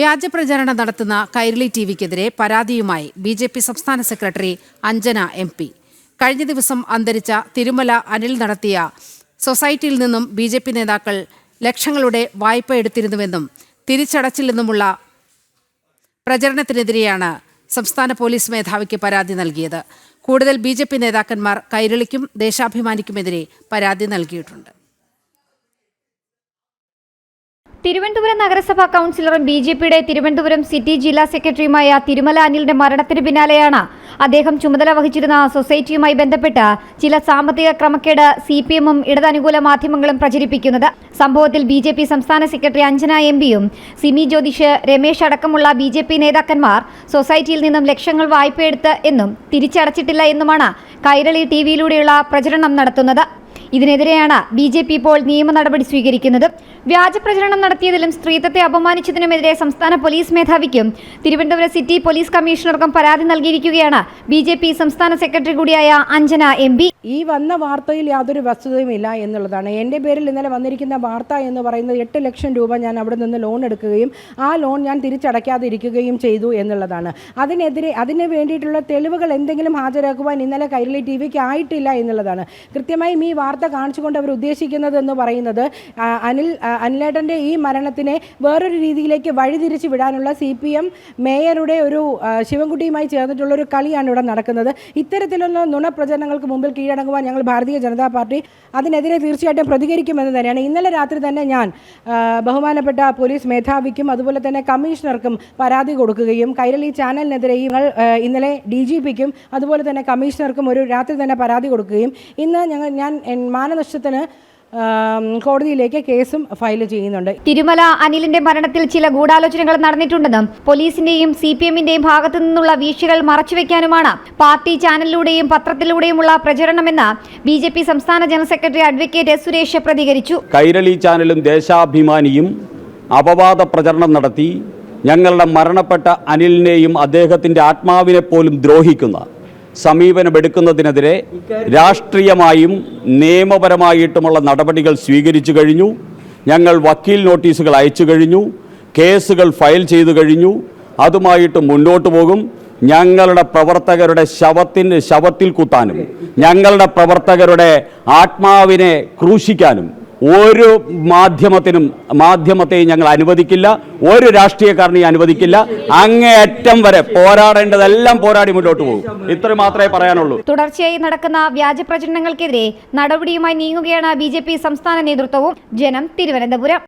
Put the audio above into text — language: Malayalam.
വ്യാജപ്രചാരണം നടത്തുന്ന കൈരളി ടി വിക്കെതിരെ പരാതിയുമായി ബി ജെ പി സംസ്ഥാന സെക്രട്ടറി അഞ്ജന എം പി. കഴിഞ്ഞ ദിവസം അന്തരിച്ച തിരുമല അനിൽ നടത്തിയ സൊസൈറ്റിയിൽ നിന്നും ബി ജെ പി നേതാക്കൾ ലക്ഷങ്ങളുടെ വായ്പ എടുത്തിരുന്നുവെന്നും തിരിച്ചടച്ചില്ലെന്നുമുള്ള പ്രചരണത്തിനെതിരെയാണ് സംസ്ഥാന പോലീസ് മേധാവിക്ക് പരാതി നൽകിയത്. കൂടുതൽ ബി നേതാക്കന്മാർ കൈരളിക്കും ദേശാഭിമാനിക്കുമെതിരെ പരാതി നൽകിയിട്ടുണ്ട്. തിരുവനന്തപുരം നഗരസഭാ കൗൺസിലറും ബി ജെ പിയുടെ തിരുവനന്തപുരം സിറ്റി ജില്ലാ സെക്രട്ടറിയുമായ തിരുമല അനിലിന്റെ മരണത്തിന് പിന്നാലെയാണ് അദ്ദേഹം ചുമതല വഹിച്ചിരുന്ന സൊസൈറ്റിയുമായി ബന്ധപ്പെട്ട് ചില സാമ്പത്തിക ക്രമക്കേട് സി പി എമ്മും ഇടതനുകൂല മാധ്യമങ്ങളും പ്രചരിപ്പിക്കുന്നത്. സംഭവത്തിൽ ബി ജെ പി സംസ്ഥാന സെക്രട്ടറി അഞ്ജന എം പിയും സിമി ജ്യോതിഷ് രമേശ് അടക്കമുള്ള ബി ജെ പി നേതാക്കന്മാർ സൊസൈറ്റിയിൽ നിന്നും ലക്ഷങ്ങൾ വായ്പയെടുത്ത് എന്നും തിരിച്ചടച്ചിട്ടില്ല എന്നുമാണ് കൈരളി ടി വിയിലൂടെയുള്ള പ്രചരണം നടത്തുന്നത്. ഇതിനെതിരെയാണ് ബി ജെ പി ഇപ്പോൾ നിയമ നടപടി സ്വീകരിക്കുന്നത്. വ്യാജ പ്രചരണം നടത്തിയതിലും സ്ത്രീത്വത്തെ അപമാനിച്ചതിനുമെതിരെ സംസ്ഥാന പോലീസ് മേധാവിക്കും തിരുവനന്തപുരം സിറ്റി പോലീസ് കമ്മീഷണർക്കും പരാതി നൽകിയിരിക്കുകയാണ് ബി സംസ്ഥാന സെക്രട്ടറി കൂടിയായ അഞ്ജന എം ഈ വന്ന വാർത്തയിൽ യാതൊരു വസ്തുതയുമില്ല എന്നുള്ളതാണ്. എന്റെ പേരിൽ ഇന്നലെ വന്നിരിക്കുന്ന വാർത്ത എന്ന് പറയുന്നത് എട്ട് ലക്ഷം രൂപ ഞാൻ അവിടെ നിന്ന് ലോൺ എടുക്കുകയും ആ ലോൺ ഞാൻ തിരിച്ചടയ്ക്കാതിരിക്കുകയും ചെയ്തു എന്നുള്ളതാണ്. അതിനെതിരെ അതിന് വേണ്ടിയിട്ടുള്ള തെളിവുകൾ എന്തെങ്കിലും ഹാജരാക്കുവാൻ ഇന്നലെ കൈരളി ടി വിക്ക് ആയിട്ടില്ല എന്നുള്ളതാണ്. കൃത്യമായും ഈ വാർത്ത കാണിച്ചുകൊണ്ട് അവർ ഉദ്ദേശിക്കുന്നത് എന്ന് പറയുന്നത് അനിൽ അനിലേട്ടന്റെ ഈ മരണത്തിനെ വേറൊരു രീതിയിലേക്ക് വഴിതിരിച്ച് വിടാനുള്ള സി പി എം മേയറുടെ ഒരു ശിവൻകുട്ടിയുമായി ചേർന്നിട്ടുള്ള ഒരു കളിയാണ് ഇവിടെ നടക്കുന്നത്. ഇത്തരത്തിലുള്ള നുണപ്രചരണങ്ങൾക്ക് മുമ്പിൽ കീഴടങ്ങുവാൻ ഞങ്ങൾ ഭാരതീയ ജനതാ പാർട്ടി അതിനെതിരെ തീർച്ചയായിട്ടും പ്രതികരിക്കുമെന്ന് തന്നെയാണ്. ഇന്നലെ രാത്രി തന്നെ ഞാൻ ബഹുമാനപ്പെട്ട പോലീസ് മേധാവിക്കും അതുപോലെ തന്നെ കമ്മീഷണർക്കും പരാതി കൊടുക്കുകയും കൈരളി ചാനലിനെതിരെ ഞങ്ങൾ ഇന്നലെ ഡി ജി പിക്കും അതുപോലെ തന്നെ കമ്മീഷണർക്കും ഒരു രാത്രി തന്നെ പരാതി കൊടുക്കുകയും ഇന്ന് ഞങ്ങൾ ഞാൻ മാനനഷ്ടത്തിന് കോടതിയിലേക്ക് കേസും ഫയൽ ചെയ്യുന്നുണ്ട്. തിരുമല അനിലിന്റെ മരണത്തിൽ ചില ഗൂഢാലോചനകൾ നടന്നിട്ടുണ്ടെന്നും പോലീസിന്റെയും സി പി എമ്മിന്റെയും ഭാഗത്തു നിന്നുള്ള വീഴ്ചകൾ മറച്ചുവെക്കാനുമാണ് പാർട്ടി ചാനലിലൂടെയും പത്രത്തിലൂടെയുമുള്ള പ്രചരണമെന്ന് ബി ജെ പി സംസ്ഥാന general secretary advocate S Suresh പ്രതികരിച്ചു. കൈരളി ചാനലും ദേശാഭിമാനിയും അപവാദ പ്രചരണം നടത്തി ഞങ്ങളുടെ മരണപ്പെട്ട അനിലിനെയും അദ്ദേഹത്തിന്റെ ആത്മാവിനെ പോലും ദ്രോഹിക്കുന്ന സമീപനമെടുക്കുന്നതിനെതിരെ രാഷ്ട്രീയമായും നിയമപരമായിട്ടുമുള്ള നടപടികൾ സ്വീകരിച്ചു കഴിഞ്ഞു. ഞങ്ങൾ വക്കീൽ നോട്ടീസുകൾ അയച്ചു കഴിഞ്ഞു. കേസുകൾ ഫയൽ ചെയ്തു കഴിഞ്ഞു. അതുമായിട്ട് മുന്നോട്ട് പോകും. ഞങ്ങളുടെ പ്രവർത്തകരുടെ ശവത്തിന് ശവത്തിൽ കുത്താനും ഞങ്ങളുടെ പ്രവർത്തകരുടെ ആത്മാവിനെ ക്രൂശിക്കാനും ഒരു മാധ്യമത്തിനും മാധ്യമത്തെയും ഞങ്ങൾ അനുവദിക്കില്ല ഒരു രാഷ്ട്രീയക്കാരനെയും അനുവദിക്കില്ല. അങ്ങേയറ്റം വരെ പോരാടേണ്ടതെല്ലാം പോരാടി മുന്നോട്ട് പോകും. ഇത്ര മാത്രമേ പറയാനുള്ളൂ. തുടർച്ചയായി നടക്കുന്ന വ്യാജ പ്രചരണങ്ങൾക്കെതിരെ നടപടിയുമായി നീങ്ങുകയാണ് ബി സംസ്ഥാന നേതൃത്വവും. ജനം തിരുവനന്തപുരം.